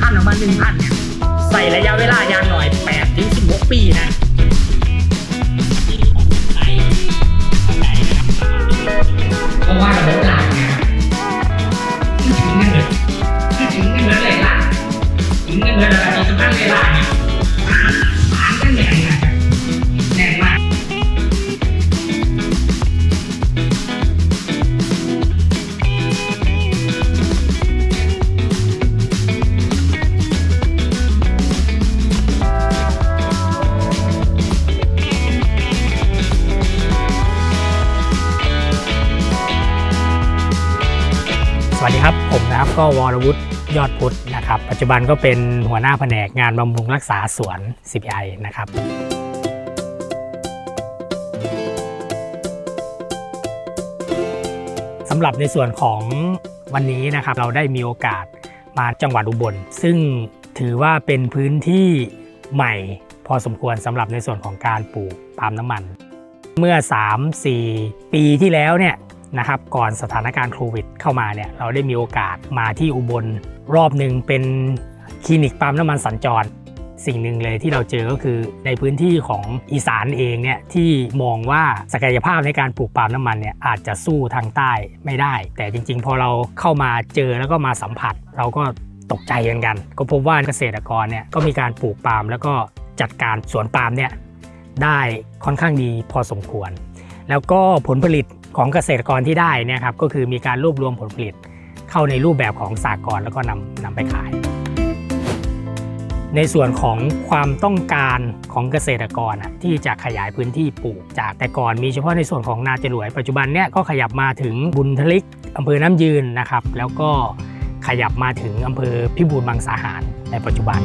พันออกมาหนึ่งพันเนี่ยใส่ระยะเวลายางหน่อย8ถึงสิบหกปีนะเพราะว่าระบบหลักเนี่ยถึงเงินเลยถึงเงินเลยล่ะถึงเงินเลยแล้วที่สำคัญเลยล่ะเนี่ย วุฒิยอดพุทธนะครับ ปัจจุบันก็เป็นหัวหน้าแผนกงานบำรุงรักษาสวน CPI นะครับสำหรับในส่วนของวันนี้นะครับเราได้มีโอกาสมาจังหวัดอุบล ซึ่งถือว่าเป็นพื้นที่ใหม่พอสมควรสำหรับในส่วนของการปลูกปาล์มน้ำมัน เมื่อ 3-4 ปีที่แล้วเนี่ย นะครับก่อนสถานการณ์โควิดเข้ามาเนี่ยเราได้มีโอกาสมาที่อุบลรอบหนึ่งเป็นคลินิกปั๊มน้ำมันสัญจร สิ่งหนึ่งเลยที่เราเจอก็คือในพื้นที่ของอีสานเองเนี่ยที่มองว่าศักยภาพในการปลูกปาล์มน้ำมันเนี่ยอาจจะสู้ทางใต้ไม่ได้ แต่จริง ๆ พอเราเข้ามาเจอแล้วก็มาสัมผัส เราก็ตกใจกันกัน ก็พบว่าเกษตรกรเนี่ยก็มีการปลูกปาล์มแล้วก็จัดการสวนปาล์มเนี่ยได้ค่อนข้างดีพอสมควร แล้วก็ผลผลิต ของเกษตรกรที่ได้เนี่ยครับก็คือมีการรวบรวมผลผลิตเข้าในรูปแบบของสากลแล้วก็นำนำไปขาย ในส่วนของความต้องการของเกษตรกรที่จะขยายพื้นที่ปลูก จากแต่ก่อนมีเฉพาะในส่วนของนาจรวย ปัจจุบันเนี่ยก็ขยับมาถึงบุญทลิกอำเภอน้ำยืนนะครับ แล้วก็ขยับมาถึงอำเภอพิบูลมังสาหารในปัจจุบัน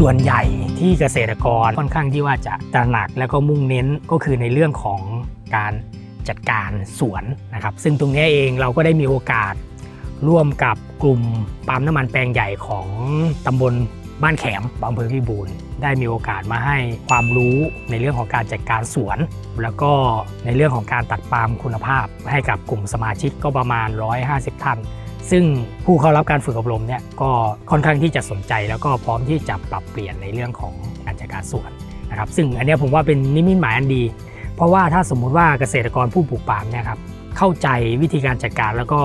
ส่วนใหญ่ที่เกษตรกรค่อนข้างที่ว่าจะตระหนักแล้วก็มุ่งเน้นก็คือในเรื่องของการจัดการสวนนะครับ ซึ่งตรงนี้เองเราก็ได้มีโอกาสร่วมกับกลุ่มปาล์มน้ำมันแปลงใหญ่ของตำบลบ้านแขมอำเภอพิบูลได้มีโอกาสมาให้ความรู้ในเรื่องของการจัดการสวน แล้วก็ในเรื่องของการตัดปาล์มคุณภาพให้กับกลุ่มสมาชิกก็ประมาณ 150 ท่าน ซึ่งผู้เข้ารับการฝึกอบรมเนี่ยก็ค่อนข้างที่จะสนใจ แล้วก็พร้อมที่จะปรับเปลี่ยนในเรื่องของการจัดการสวนนะครับ ซึ่งอันนี้ผมว่าเป็นนิมิตหมายอันดี เพราะว่าถ้าสมมุติว่าเกษตรกรผู้ปลูกปาล์มเนี่ยครับเข้าใจวิธีการจัดการแล้วก็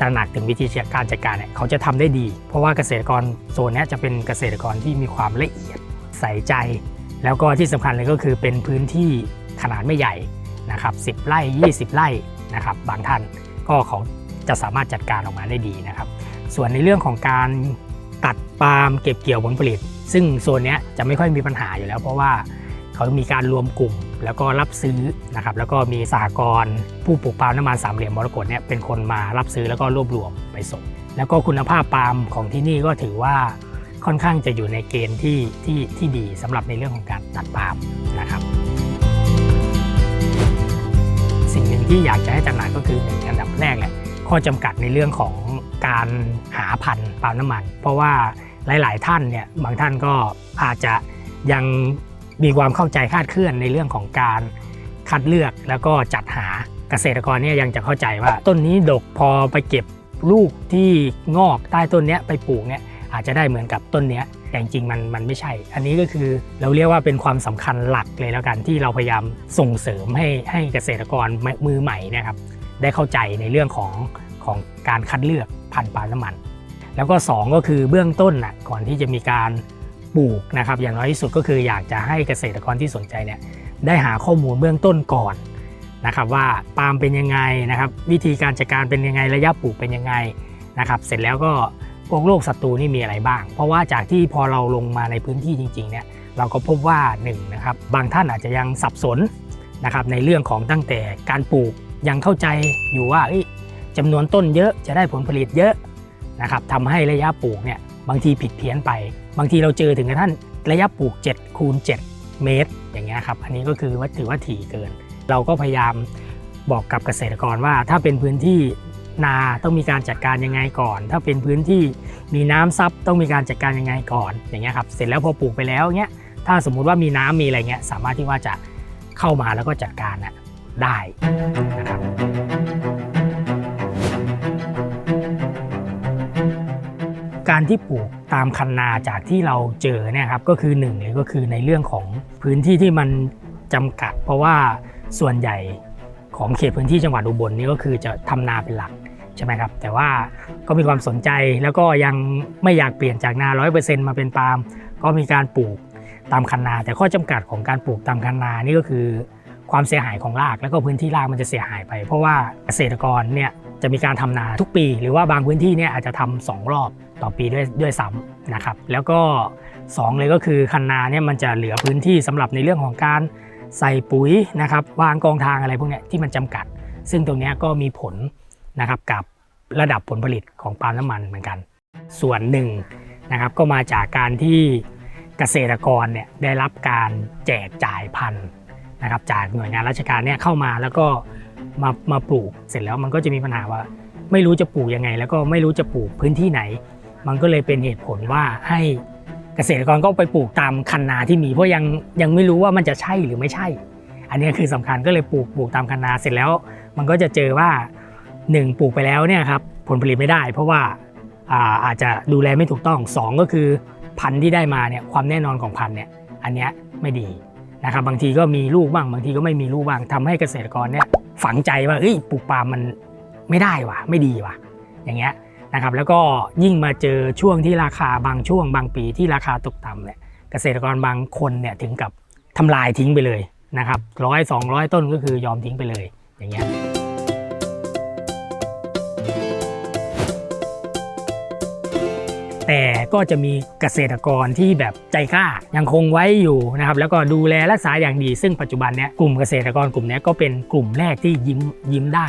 ตระหนักถึงวิธีการจัดการเนี่ยเขาจะทำได้ดี เพราะว่าเกษตรกรโซนนี้จะเป็นเกษตรกรที่มีความละเอียดใส่ใจ แล้วก็ที่สำคัญเลยก็คือเป็นพื้นที่ขนาดไม่ใหญ่นะครับ10 ไร่ 20 ไร่นะครับบางท่านก็เขา จะสามารถจัดการออกมาได้ดีนะครับ ส่วนในเรื่องของการตัดปาล์มเก็บเกี่ยวผลผลิต ซึ่งโซนนี้จะไม่ค่อยมีปัญหาอยู่แล้ว เพราะว่าเขามีการรวมกลุ่มแล้วก็รับซื้อนะครับแล้วก็มีสหกรณ์ผู้ปลูกปาล์มน้ำมันสามเหลี่ยมมรกตเนี่ยเป็นคนมารับซื้อแล้วก็รวบรวมไปส่ง แล้วก็คุณภาพปาล์มของที่นี่ก็ถือว่าค่อนข้างจะอยู่ในเกณฑ์ที่ที่ที่ดีสำหรับในเรื่องของการตัดปาล์มนะครับ สิ่งหนึ่งที่อยากจะให้ตระหนักก็คือ ข้อจำกัดในเรื่องของการหาพันธุ์ปาล์มน้ำมัน เพราะว่าหลาย ๆ ท่านเนี่ยบางท่านก็อาจจะยังมีความเข้าใจคาดเคลื่อนในเรื่องของการคัดเลือกแล้วก็จัดหาเกษตรกรเนี่ยยังจะเข้าใจว่าต้นนี้ดกพอไปเก็บลูกที่งอกใต้ต้นเนี้ยไปปลูกเนี่ยอาจจะได้เหมือนกับต้นเนี้ยแต่จริงๆมันมันไม่ใช่ อันนี้ก็คือเราเรียกว่าเป็นความสำคัญหลักเลยแล้วกันที่เราพยายามส่งเสริมให้ให้เกษตรกรมือใหม่เนะครับ ได้เข้าใจในเรื่องของของการคัดเลือกพันธุ์ปาล์มน้ำมัน แล้วก็ 2 ก็คือเบื้องต้นนะก่อนที่จะมีการปลูกนะครับอย่างน้อยที่สุดก็คืออยากจะให้เกษตรกรที่สนใจเนี่ยได้หาข้อมูลเบื้องต้นก่อนนะครับว่าปาล์มเป็นยังไงนะครับวิธีการจัดการเป็นยังไงระยะปลูกเป็นยังไงนะครับเสร็จแล้วก็พวกโรคศัตรูนี่มีอะไรบ้าง เพราะว่าจากที่พอเราลงมาในพื้นที่จริงๆเนี่ยเราก็พบว่า1นงนะครับบางท่านอาจจะยังสับสนนะครับในเรื่องของตั้งแต่การปลูก ยังเข้าใจอยู่ว่าจำนวนต้นเยอะจะได้ผลผลิตเยอะนะครับทำให้ระยะปลูกเนี่ยบางทีผิดเพี้ยนไป บางทีเราเจอถึงกระทั่งระยะปลูก7คูณ7เมตร อย่างเงี้ยครับอันนี้ก็คือว่าถือว่าถี่เกิน เราก็พยายามบอกกับเกษตรกรว่า ถ้าเป็นพื้นที่นาต้องมีการจัดการยังไงก่อน ถ้าเป็นพื้นที่มีน้ำซับต้องมีการจัดการยังไงก่อนอย่างเงี้ยครับเสร็จแล้วพอปลูกไปแล้วเงี้ยถ้าสมมุติว่ามีน้ำมีอะไรเงี้ยสามารถที่ว่าจะเข้ามาแล้วก็จัดการนะ ได้นะครับการที่ปลูกตามคันนาจากที่เราเจอเนี่ยครับก็คือหนึ่งเลยก็คือในเรื่องของพื้นที่ที่มันจำกัด เพราะว่าส่วนใหญ่ของเขตพื้นที่จังหวัดอุบลนี่ก็คือจะทำนาเป็นหลักใช่ไหมครับ แต่ว่าก็มีความสนใจแล้วก็ยังไม่อยากเปลี่ยนจากนา 100%มาเป็นปาล์มก็มีการปลูกตามคันนา แต่ข้อจำกัดของการปลูกตามคันนานี่ก็คือ ความเสียหายของรากแล้วก็พื้นที่รากมันจะเสียหายไป เพราะว่าเกษตรกรเนี่ยจะมีการทำนาทุกปี หรือว่าบางพื้นที่เนี่ยอาจจะทำสองรอบต่อปีด้วยด้วยซ้ำนะครับแล้วก็สองเลยก็คือคันนาเนี่ยมันจะเหลือพื้นที่สำหรับในเรื่องของการใส่ปุ๋ยนะครับวางกองทางอะไรพวกเนี้ยที่มันจำกัด ซึ่งตรงนี้ก็มีผลนะครับกับระดับผลผลิตของปาล์มน้ำมันเหมือนกัน ส่วนหนึ่งนะครับก็มาจากการที่เกษตรกรเนี่ยได้รับการแจกจ่ายพันธุ์ นะครับจากหน่วยงานราชการเนี่ยเข้ามาแล้วก็มามาปลูกเสร็จแล้วมันก็จะมีปัญหาว่า ไม่รู้จะปลูกยังไง แล้วก็ไม่รู้จะปลูกพื้นที่ไหน มันก็เลยเป็นเหตุผลว่าให้เกษตรกรก็ไปปลูกตามคันนาที่มีเพราะยังยังไม่รู้ว่ามันจะใช่หรือไม่ใช่ อันนี้คือสำคัญก็เลยปลูกปลูกตามคันนาเสร็จแล้ว มันก็จะเจอว่าหนึ่งปลูกไปแล้วเนี่ยครับผลผลิตไม่ได้ เพราะว่าอาอาจจะดูแลไม่ถูกต้องสองก็คือพันธุ์ที่ได้มาเนี่ยความแน่นอนของพันธุ์เนี่ยอันเนี้ยไม่ดี นะครับบางทีก็มีลูกบ้างบางทีก็ไม่มีลูกบ้างทำให้เกษตรกรเนี่ยฝังใจว่าเอ้ยปลูกปาล์มมันไม่ได้ว่ะไม่ดีว่ะ อย่างเงี้ยนะครับแล้วก็ยิ่งมาเจอช่วงที่ราคาบางช่วงบางปีที่ราคาตกต่ำเนี่ยเกษตรกรบางคนเนี่ยถึงกับทำลายทิ้งไปเลยนะครับร้อยสองร้อยต้นก็คือยอมทิ้งไปเลยอย่างเงี้ย แต่ก็จะมีเกษตรกรที่แบบใจกล้ายังคงไว้อยู่นะครับแล้วก็ดูแลรักษาอย่างดี ซึ่งปัจจุบันเนี้ยกลุ่มเกษตรกรกลุ่มนี้ก็เป็นกลุ่มแรกที่ยิ้มยิ้มได้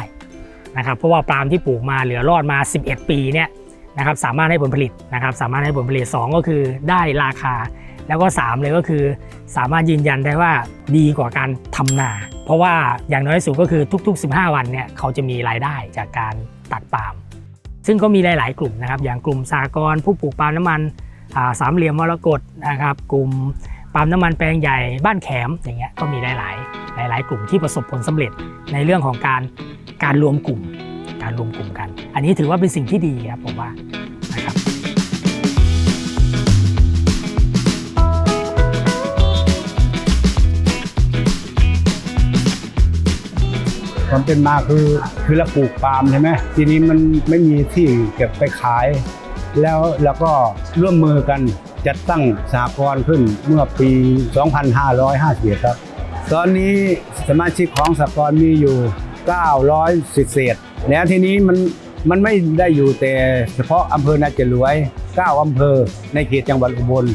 นะครับเพราะว่าปาล์มที่ปลูกมาเหลือรอดมา 11 ปีเนี่ยนะครับสามารถให้ผลผลิตนะครับสามารถให้ผลผลิต 2 ก็คือได้ราคา แล้วก็ 3 เลยก็คือ สามารถยืนยันได้ว่าดีกว่าการทำนา เพราะว่าอย่างน้อยสุดก็คือทุก ๆ 15 วันเนี่ยเขาจะมีรายได้จากการตัดปาล์ม ซึ่งก็มีหลาย ๆ กลุ่มนะครับอย่างกลุ่มสากรผู้ปลูกปาล์มน้ำมันสามเหลี่ยมมรกตนะครับกลุ่มปาล์มน้ำมันแปลงใหญ่บ้านแขมอย่างเงี้ยก็มีหลาย ๆ หลาย ๆ กลุ่มที่ประสบผลสำเร็จในเรื่องของการการรวมกลุ่ม การรวมกลุ่มกัน อันนี้ถือว่าเป็นสิ่งที่ดีครับผมว่า ความเป็นมาคือคือเราปลูกปาล์มใช่ไหมทีนี้มันไม่มีที่เก็บไปขาย แล้วเราก็ร่วมมือกันจัดตั้งสหกรณ์ขึ้นเมื่อปี 2551ครับ ตอนนี้สมาชิกของสหกรณ์มีอยู่ 900สิเศษแล้วทีนี้มันมันไม่ได้อยู่แต่เฉพาะอำเภอนาจรวย 9 อำเภอในเขตจังหวัดอุบล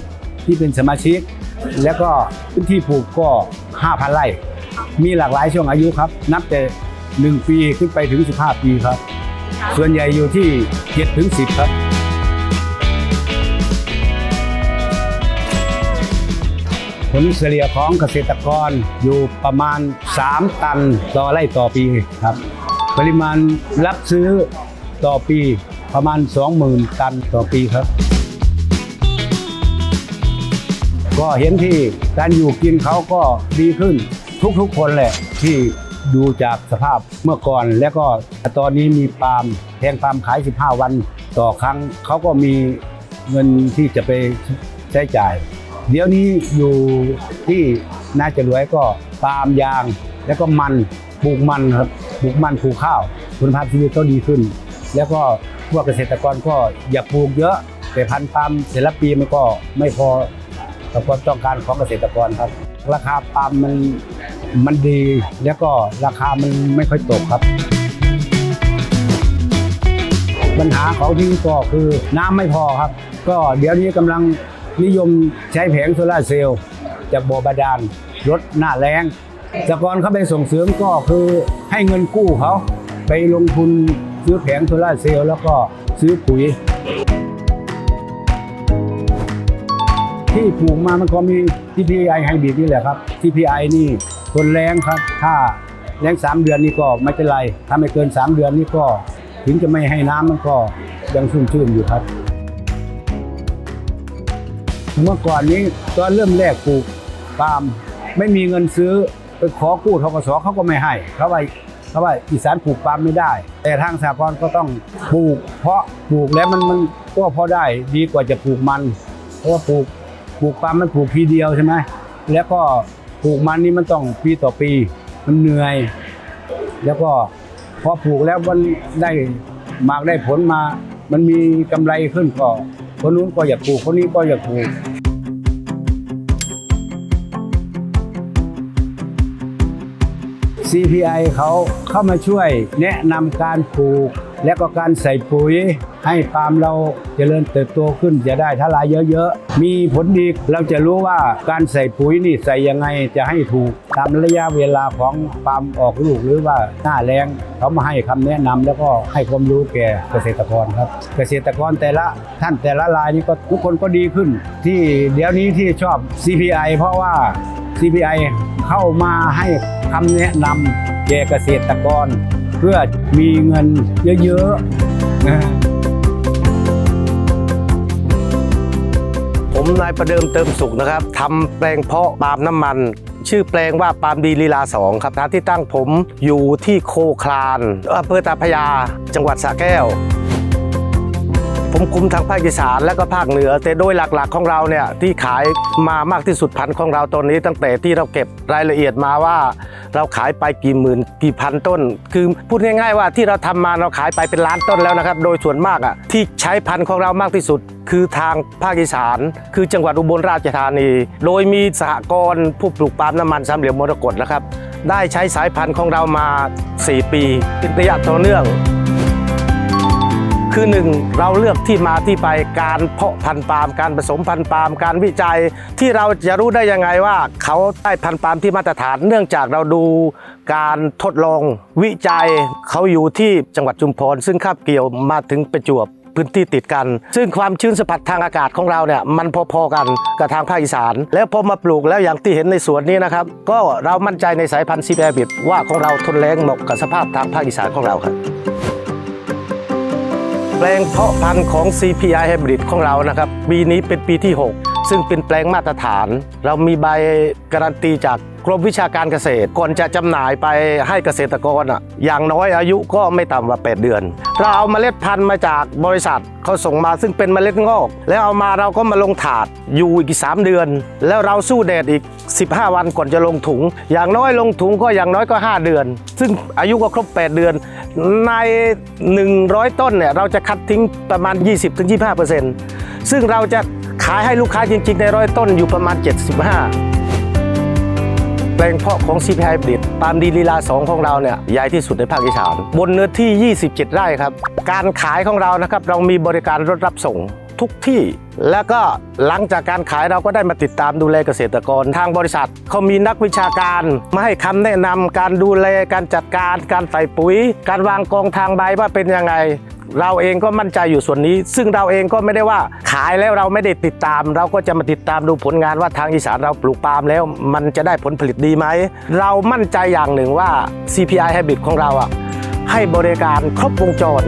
ที่เป็นสมาชิก แล้วก็พื้นที่ปลูกก็ 5,000 ไร่ มีหลากหลายช่วงอายุครับ นับแต่ 1 ปีขึ้นไปถึง 15 ปีครับ ส่วนใหญ่อยู่ที่7ถึง10 ครับ ผลเฉลี่ยของเกษตรกรอยู่ประมาณ 3 ตันต่อไร่ต่อปีครับ ปริมาณรับซื้อต่อปีประมาณ 20,000 ตันต่อปีครับก็เห็นที่การอยู่กินเขาก็ดีขึ้น ทุกๆ คนแหละที่ดูจากสภาพเมื่อก่อน แล้วก็ตอนนี้มีปาล์มแทงปาล์มขาย 15 วัน ต่อครั้งเขาก็มีเงินที่จะไปใช้จ่าย เดี๋ยวนี้อยู่ที่น่าจะรวยก็ปาล์มยาง แล้วก็มันปลูกมันครับปลูกมันปลูกข้าว คุณภาพชีวิตก็ดีขึ้น แล้วก็พวกเกษตรกรก็อย่าปลูกเยอะแต่พันธุ์ปาล์มแต่ละปีมันก็ไม่พอกับความต้องการของเกษตรกรครับ ราคาปาล์มมันมันดี แล้วก็ราคามันไม่ค่อยตกครับ ปัญหาของที่นี่ก็คือน้ำไม่พอครับ ก็เดี๋ยวนี้กำลังนิยมใช้แผงโซลาเซลล์จากบ่อบาดาลลดหน้าแรงสหกรเข้าไปส่งเสริมก็คือให้เงินกู้เขาไปลงทุนซื้อแผงโซลาเซลล์แล้วก็ซื้อปุ๋ย ที่ปลูกมามันก็มี TPI ไฮบริดนี่แหละครับ TPI นี่ทนแรงครับ ถ้าแรง3เดือนนี่ก็ไม่เป็นไร ถ้าไม่เกิน3เดือนนี่ก็ ถึงจะไม่ให้น้ำมันก็ยังชุ่มชื่นอยู่ครับ เมื่อก่อนนี้ตอนเริ่มแรกปลูกปาล์มไม่มีเงินซื้อไปขอกู้ทกสเขาก็ไม่ให้เขาว่าเพราว่าอีสานปลูกปาล์มไม่ได้ แต่ทางสหกรก็ต้องปลูก เพราะปลูกแล้วมันมันก็พอได้ดีกว่าจะปลูกมัน เพราะว่าปลูก ปลูกปาล์มมันปลูกทีเดียวใช่ไหมแล้วก็ปลูกมันนี่มันต้องปีต่อปี มันเหนื่อย แล้วก็พอปลูกแล้วมันได้หมากได้ผลมา มันมีกำไรขึ้นก็คนนู้นก็อยากปลูกคนนี้ก็อยากปลูก CPI เขาเข้ามาช่วยแนะนำการปลูก และก็การใส่ปุ๋ยให้ปาล์มเราเจริญเติบโตขึ้นจะได้ทลายเยอะๆ มีผลดีเราจะรู้ว่าการใส่ปุ๋ยนี่ใส่ยังไงจะให้ถูก ตามระยะเวลาของปาล์มออกลูกหรือว่าหน้าแรงเขามาให้คำแนะนำแล้วก็ให้ความรู้แก่เกษตรกรครับ เกษตรกรแต่ละท่านแต่ละรายนี่ก็ทุกคนก็ดีขึ้น ที่เดี๋ยวนี้ที่ชอบ CPI เพราะว่า CPI เข้ามาให้คำแนะนำแก่เกษตรกร พื่อมีเงินเยอะๆนะผมนายประเดิมเติมสุขนะครับทำแปลงเพาะปาล์มน้ำมัน ชื่อแปลงว่าปาล์มดีลีลาสองครับฐานที่ตั้งผมอยู่ที่โคคลานอำเภอตาพยา จังหวัดสระแก้ว ผมคุมทั้งภาคอีสานและก็ภาคเหนือ แต่โดยหลักๆของเราเนี่ยที่ขายมามากที่สุดพันธุ์ของเราตอนนี้ ตั้งแต่ที่เราเก็บรายละเอียดมาว่า เราขายไปกี่หมื่นกี่พันต้น คือพูดง่ายๆว่าที่เราทำมาเราขายไปเป็นล้านต้นแล้วนะครับ โดยส่วนมากอะที่ใช้พันธุ์ของเรามากที่สุด คือทางภาคอีสาน คือจังหวัดอุบลราชธานี โดยมีสหกรณ์ผู้ปลูกปาล์มน้ำมันสามเหลี่ยมมรกตนะครับได้ใช้สายพันธุ์ของเรามา 4 ปีเป็นระยะต่อเนื่อง คือหนึ่งเราเลือกที่มาที่ไปการเพาะพันธุ์ปาล์มการผสมพันธุ์ปาล์มการวิจัย ที่เราจะรู้ได้ยังไงว่าเขาได้พันธุ์ปาล์มที่มาตรฐาน เนื่องจากเราดูการทดลองวิจัยเขาอยู่ที่จังหวัดชุมพร ซึ่งคาบเกี่ยวมาถึงประจวบพื้นที่ติดกัน ซึ่งความชื้นสัมผัสทางอากาศของเราเนี่ยมันพอๆกันกับทางภาคอีสาน แล้วพอมาปลูกแล้วอย่างที่เห็นในสวนนี้นะครับ ก็เรามั่นใจในสายพันธุ์ซีแปบิดว่าของเราทนแรงเหมาะกับสภาพทางภาคอีสานของเราครับ แปลงเพาะพันธุ์ของ CPI Hybrid ของเรานะครับ ปีนี้เป็นปีที่ 6 ซึ่งเป็นแปลงมาตรฐาน เรามีใบการันตีจากกรมวิชาการเกษตร ก่อนจะจำหน่ายไปให้เกษตรกรอะอย่างน้อยอายุก็ไม่ต่ำกว่า 8 เดือน เราเอาเมล็ดพันธุ์มาจากบริษัทเขาส่งมาซึ่งเป็นเมล็ดงอก แล้วเอามาเราก็มาลงถาดอยู่อีก 3 เดือน แล้วเราสู้แดดอีก 15 วันก่อนจะลงถุง อย่างน้อยลงถุงก็อย่างน้อยก็ 5 เดือน ซึ่งอายุก็ครบ 8 เดือน ใน 100 ต้นเนี่ยเราจะคัดทิ้งประมาณ 20-25%ซึ่งเราจะขายให้ลูกค้าจริง ๆ ในร้อยต้นอยู่ประมาณ 75แปลงเพาะของ CP Hybrid ปาล์มดีลีลา 2 ของเราเนี่ยใหญ่ที่สุดในภาคอีสานบนเนื้อที่ 27 ไร่ครับ การขายของเรานะครับ เรามีบริการรถรับส่ง ทุกที่ แล้วก็หลังจากการขายเราก็ได้มาติดตามดูแลเกษตรกร ทางบริษัทเขามีนักวิชาการมาให้คำแนะนำการดูแลการจัดการการใส่ปุ๋ย การวางกองทางใบว่าเป็นยังไงเราเองก็มั่นใจอยู่ส่วนนี้ ซึ่งเราเองก็ไม่ได้ว่าขายแล้วเราไม่ได้ติดตาม เราก็จะมาติดตามดูผลงานว่าทางอีสานเราปลูกปาล์มแล้ว มันจะได้ผลผลิตดีไหม เรามั่นใจอย่างหนึ่งว่า CPI Hybrid ของเราอะให้บริการครบวงจร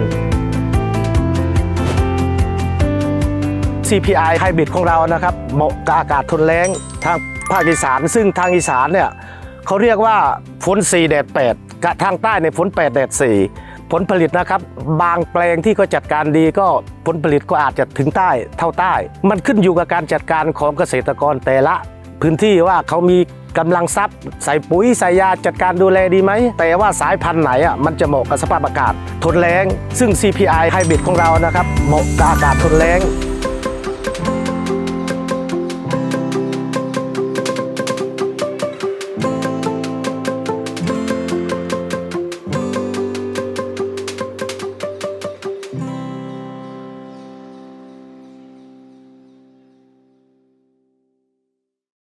CPI Hybrid ของเรานะครับเหมาะกับอากาศทนแล้งทางภาคอีสาน ซึ่งทางอีสานเนี่ยเขาเรียกว่าฝน4แดด8กับทางใต้ในฝน8แดด4ผลผลิตนะครับ บางแปลงที่เขาจัดการดีก็ผลผลิตก็อาจจะถึงใต้เท่าใต้ มันขึ้นอยู่กับการจัดการของเกษตรกรแต่ละ พื้นที่ว่าเขามีกำลังทรัพย์ใส่ปุ๋ยใส่ยาจัดการดูแลดีไหม แต่ว่าสายพันธุ์ไหนอะมันจะเหมาะกับสภาพอากาศ ทนแล้งซึ่ง CPI Hybrid ของเรานะครับเหมาะกับอากาศทนแล้ง